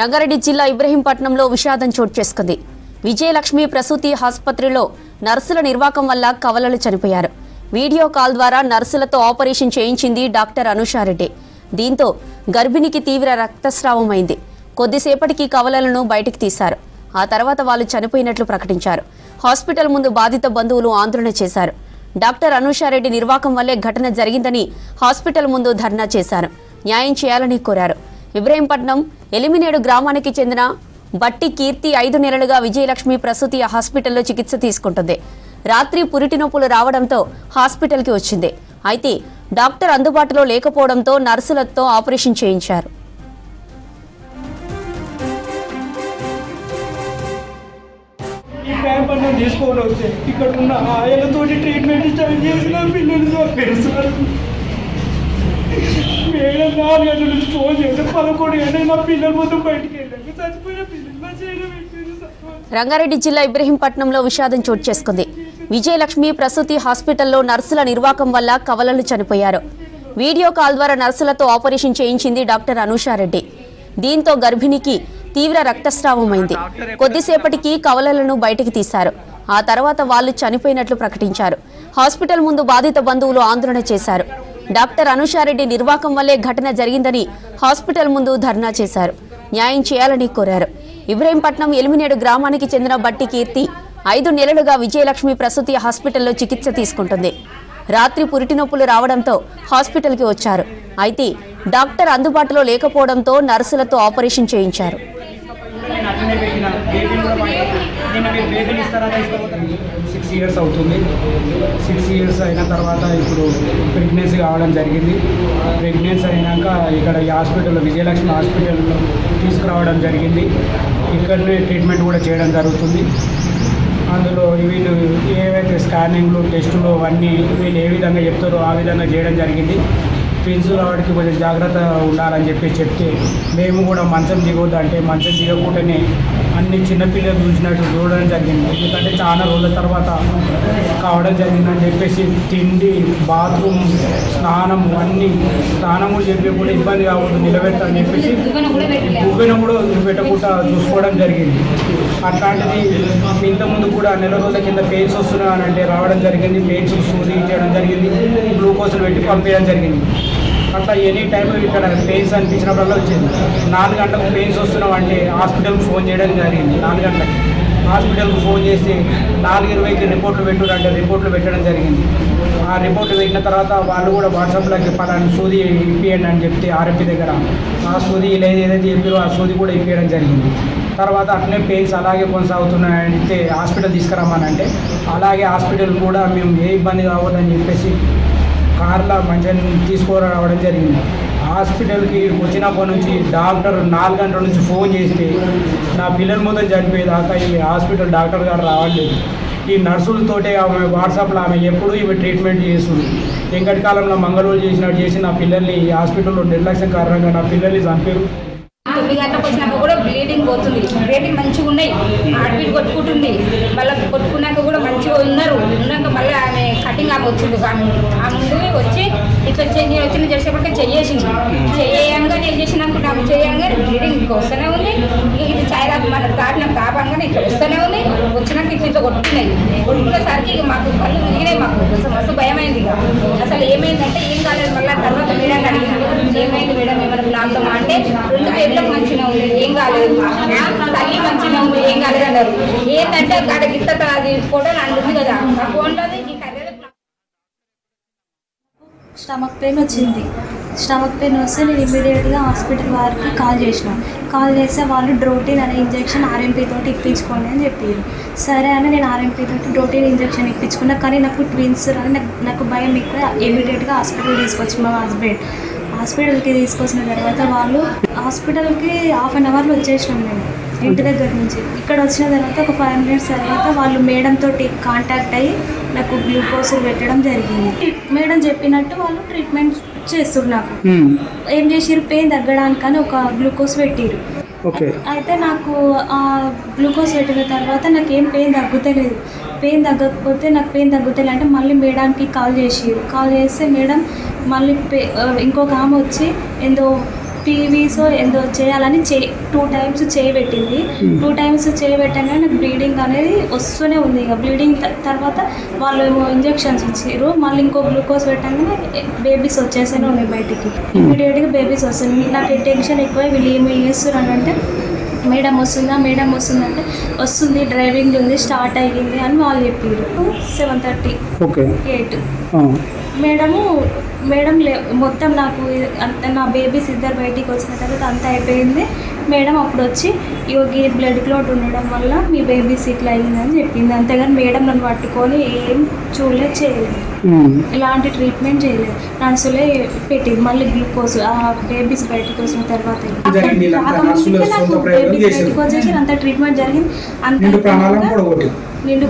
రంగారెడ్డి జిల్లా ఇబ్రహీంపట్నంలో విషాదం చోటు చేసుకుంది. విజయలక్ష్మి ప్రసూతి ఆసుపత్రిలో నర్సుల నిర్వాకం వల్ల కవలలు చనిపోయారు. వీడియో కాల్ ద్వారా నర్సులతో ఆపరేషన్ చేయించింది డాక్టర్ అనుషారెడ్డి. దీంతో గర్భిణికి తీవ్ర రక్తస్రావం అయింది కొద్దిసేపటికి కవలలను బయటికి తీశారు. ఆ తర్వాత వాళ్ళు చనిపోయినట్లు ప్రకటించారు. హాస్పిటల్ ముందు బాధిత బంధువులు ఆందోళన చేశారు. డాక్టర్ అనుషారెడ్డి నిర్వాకం వల్లే ఘటన జరిగిందని హాస్పిటల్ ముందు ధర్నా చేశారు. న్యాయం చేయాలని కోరారు. ఇబ్రహీంపట్నం ఎలిమినేడు గ్రామానికి చెందిన బట్టి కీర్తి ఐదు నెలలుగా విజయలక్ష్మి ప్రసూతి హాస్పిటల్లో చికిత్స తీసుకుంటుంది. రాత్రి పురిటి నొప్పులు రావడంతో హాస్పిటల్కి వచ్చింది. అయితే డాక్టర్ అందుబాటులో లేకపోవడంతో నర్సులతో ఆపరేషన్ చేయించారు. ఈ ఇక్కడ ఉన్న ఆయనతోటి ట్రీట్మెంట్ స్టార్ట్ చేసిన పిల్లలు చంపారు నాలుగు నుంచి ఫోన్ చేస్తే పదకొండు గంటలకు నా పిల్లలు మొత్తం బయటికి వెళ్ళాక చచ్చిపోయిన పిల్లలు నా చేయడం రంగారెడ్డి జిల్లా ఇబ్రహీంపట్నంలో విషాదం చోటు చేసుకుంది. విజయలక్ష్మి ప్రసూతి హాస్పిటల్లో నర్సుల నిర్వాకం వల్ల కవలలు చనిపోయారు. వీడియో కాల్ ద్వారా నర్సులతో ఆపరేషన్ చేయించింది డాక్టర్ అనూషారెడ్డి. దీంతో గర్భిణికి తీవ్ర రక్తస్రావమైంది. కొద్దిసేపటికి కవలలను బయటికి తీశారు. ఆ తర్వాత వాళ్ళు చనిపోయినట్లు ప్రకటించారు. హాస్పిటల్ ముందు బాధిత బంధువులు ఆందోళన చేశారు. డాక్టర్ అనుషారెడ్డి నిర్వాకం వల్లే ఘటన జరిగిందని హాస్పిటల్ ముందు ధర్నా చేశారు. న్యాయం చేయాలని కోరారు. ఇబ్రహీంపట్నం ఎలిమినేడు గ్రామానికి చెందిన బట్టి కీర్తి ఐదు నెలలుగా విజయలక్ష్మి ప్రసూతి హాస్పిటల్లో చికిత్స తీసుకుంటుంది. రాత్రి పురిటి నొప్పులు రావడంతో హాస్పిటల్కి వచ్చారు. అయితే డాక్టర్ అందుబాటులో లేకపోవడంతో నర్సులతో ఆపరేషన్ చేయించారు నేను అట్లనే పెట్టిన బేబీని కూడా వాడి- మీరు ఇస్తారా సిక్స్ ఇయర్స్ అవుతుంది. సిక్స్ ఇయర్స్ అయిన తర్వాత ఇప్పుడు ప్రెగ్నెన్సీ కావడం జరిగింది. ప్రెగ్నెన్సీ అయినాక ఇక్కడ ఈ హాస్పిటల్లో విజయలక్ష్మి హాస్పిటల్లో తీసుకురావడం జరిగింది. ఇక్కడనే ట్రీట్మెంట్ కూడా చేయడం జరుగుతుంది. అందులో వీళ్ళు ఏవైతే స్కానింగ్లు టెస్టులు అవన్నీ వీళ్ళు ఏ విధంగా చెప్తారో ఆ విధంగా చేయడం జరిగింది. ట్విన్స్ వాడికి కొంచెం జాగ్రత్త ఉండాలని చెప్పి చెప్తే మేము కూడా మంచం దిగొద్దు అంటే మంచం దిగకుండానే అన్ని చిన్నపిల్లలు చూసినట్టు చూడడం జరిగింది. ఎందుకంటే చాలా రోజుల తర్వాత కావడం జరిగిందని చెప్పేసి తిండి బాత్రూమ్ స్నానం అన్నీ స్నానం కూడా చెప్పి కూడా ఇబ్బంది కావద్దు నిలబెట్టని చెప్పేసి బువ్వెన కూడా పెట్టకుండా చూసుకోవడం జరిగింది. అట్లాంటిది ఇంతకుముందు కూడా నెల రోజుల కింద పెయిన్స్ వస్తున్నాయని అంటే రావడం జరిగింది పెయిన్స్ సూది చేయడం జరిగింది. గ్లూకోజ్లు పెట్టి పంపించడం జరిగింది. అట్లా ఎనీ టైం ఇక్కడ పెయిన్స్ అనిపించినప్పుడల్లా వచ్చింది. నాలుగు గంటలకు పెయిన్స్ వస్తున్నాం అంటే హాస్పిటల్కి ఫోన్ చేయడం జరిగింది నాలుగు గంటలకు. హాస్పిటల్కి ఫోన్ చేసి నాలుగు ఇరవైకి రిపోర్ట్లు పెట్టుడు అంటే రిపోర్ట్లు పెట్టడం జరిగింది. ఆ రిపోర్ట్లు పెట్టిన తర్వాత వాళ్ళు కూడా వాట్సాప్లోకి పలాని సూది ఇప్పియండి అని చెప్తే ఆర్ఎంపీ దగ్గర. ఆ సూది లేదు ఏదైతే చెప్పారో ఆ సూది కూడా ఇప్పించడం జరిగింది. తర్వాత అట్లనే పెయిన్స్ అలాగే కొనసాగుతున్నాయంటే హాస్పిటల్ తీసుకురామానంటే అలాగే హాస్పిటల్ కూడా మేము ఏ ఇబ్బంది కావద్దని చెప్పేసి కార్లో మంచిగా తీసుకురావడం జరిగింది. హాస్పిటల్కి వచ్చినప్పటి నుంచి డాక్టర్ నాలుగు గంటల నుంచి ఫోన్ చేస్తే నా పిల్లల మొత్తం చనిపోయేదాకా ఈ హాస్పిటల్ డాక్టర్ గారు రావట్లేదు. ఈ నర్సులతోటే ఆమె వాట్సాప్లో ఆమె ఎప్పుడూ ఇవి ట్రీట్మెంట్ చేస్తుంది. ఎంకటి కాలంలో మంగళూరు చేసినట్టు చేసి నా పిల్లల్ని ఈ హాస్పిటల్లో నిర్లక్ష్యం కారణంగా నా పిల్లల్ని చంపారు. తొమ్మిది గంటలకు వచ్చినాక కూడా బ్లీడింగ్ పోతుంది. బ్లీడింగ్ మంచిగా ఉన్నాయి. హార్ట్బీట్ కొట్టుకుంటుంది. మళ్ళీ కొట్టుకున్నాక కూడా మంచిగా ఉన్నారు. ఆమె వచ్చింది ఆమె ఆ ముందు వచ్చి ఇట్లా చెయ్యి వచ్చిన చేసేప్పటికే చెయ్యేసింది. చెయ్యంగా నేను చేసినాక నాకు చేయంగా బ్లీడింగ్ ఇంకా వస్తూనే ఉంది. ఇది చాలా మన దాటిన తాపంగానే ఇట్లా వస్తూనే ఉంది. వచ్చినాక ఇట్లా ఇట్లా కొట్టుకున్నాయి. కొట్టుకునేసరికి ఇక మాకు కళ్ళు తిరిగినాయి మాకు. అసలు మస్తు భయమైంది ఇక. అసలు ఏమైందంటే ఏం కాలేదు. మళ్ళీ తర్వాత మేడం అడిగిన ఏమైంది మేడం? ఏమైనా ప్రాబ్లమ్ అంటే రెండు పేర్లకు మంచిగా ఉంది. ఏం కాలేదు. తల్లి మంచిగా ఉంది. ఏం కాలేదు అన్నారు. ఏంటంటే అక్కడ గిత్త అది ఫోటో అందుంది కదా. ఆ ఫోన్లో ఈ కర్రెల స్టమక్ పెయిన్ వచ్చింది. స్టమక్ పెయిన్ వస్తే నేను ఇమీడియట్గా హాస్పిటల్ వారికి కాల్ చేసిన. కాల్ చేస్తే వాళ్ళు డ్రోటీన్ అనే ఇంజెక్షన్ ఆర్ఎంపీ తోటి ఇప్పించుకోండి అని చెప్పారు. సరే అని నేను ఆర్ఎంపీ తోటి డ్రోటీన్ ఇంజెక్షన్ ఇప్పించుకున్నా కానీ నాకు ట్విన్స్ అని నాకు నాకు భయం ఎక్కువ ఇమీడియట్గా హాస్పిటల్ తీసుకొచ్చి మా హస్బెండ్ హాస్పిటల్కి తీసుకొచ్చిన తర్వాత వాళ్ళు హాస్పిటల్కి హాఫ్ అన్ అవర్లో వచ్చేసినాం మేము. ఇంటి దగ్గర నుంచి. ఇక్కడ వచ్చిన తర్వాత ఒక ఫైవ్ మినిట్స్ తర్వాత వాళ్ళు మేడం తోటి కాంటాక్ట్ అయ్యి నాకు గ్లూకోజ్ పెట్టడం జరిగింది. మేడం చెప్పినట్టు వాళ్ళు ట్రీట్మెంట్ చేస్తున్నారు నాకు. ఏం చేసిర్రు? పెయిన్ తగ్గడానికని ఒక గ్లూకోజ్ పెట్టిరు అయితే నాకు ఆ గ్లూకోజ్ పెట్టిన తర్వాత నాకు ఏం పెయిన్ తగ్గుతలేదు. పెయిన్ తగ్గకపోతే నాకు పెయిన్ తగ్గుతలేదు అంటే మళ్ళీ మేడానికి కాల్ చేసిరు కాల్ చేస్తే మేడం మళ్ళీ ఇంకొక ఆమె వచ్చి ఏందో పీవీస్ ఏందో చేయాలని చే టూ టైమ్స్ చేయబెట్టింది. టూ టైమ్స్ చేయబెట్టగానే నాకు బ్లీడింగ్ అనేది వస్తూనే ఉంది. ఇక బ్లీడింగ్ తర్వాత వాళ్ళు ఏమో ఇంజెక్షన్స్ ఇచ్చారు మళ్ళీ ఇంకో గ్లూకోజ్ పెట్టగానే బేబీస్ వచ్చేసానే ఉన్నాయి బయటికి. ఇమీడియట్గా బేబీస్ వస్తుంది నాకు టెన్షన్ ఎక్కువ వీళ్ళు ఏమి చేస్తున్నారు అంటే మేడం వస్తుందా మేడం వస్తుందంటే వస్తుంది డ్రైవింగ్ ఉంది స్టార్ట్ అయ్యింది అని వాళ్ళు చెప్పారు seven thirty. Okay. Eight. Madam madam లే మొత్తం నాకు అంత నా బేబీస్ ఇద్దరు బయటికి వచ్చిన తర్వాత అంతా అయిపోయింది. మేడం అప్పుడు వచ్చి యోగి బ్లడ్ క్లాట్ ఉండడం వల్ల మీ బేబీస్ ఇట్లా అయిందని చెప్పింది. అంతేగాని మేడం నన్ను పట్టుకొని ఏం చూడలేదు చేయలేదు. ఎలాంటి ట్రీట్మెంట్ చేయలేదు. నర్సులే పెట్టింది. మళ్ళీ గ్లూకోజ్ ఆ బేబీస్ బయటకు వచ్చిన తర్వాత బేబీస్. బయటకు వచ్చేసి అంత ట్రీట్మెంట్ జరిగింది. అంత నిండు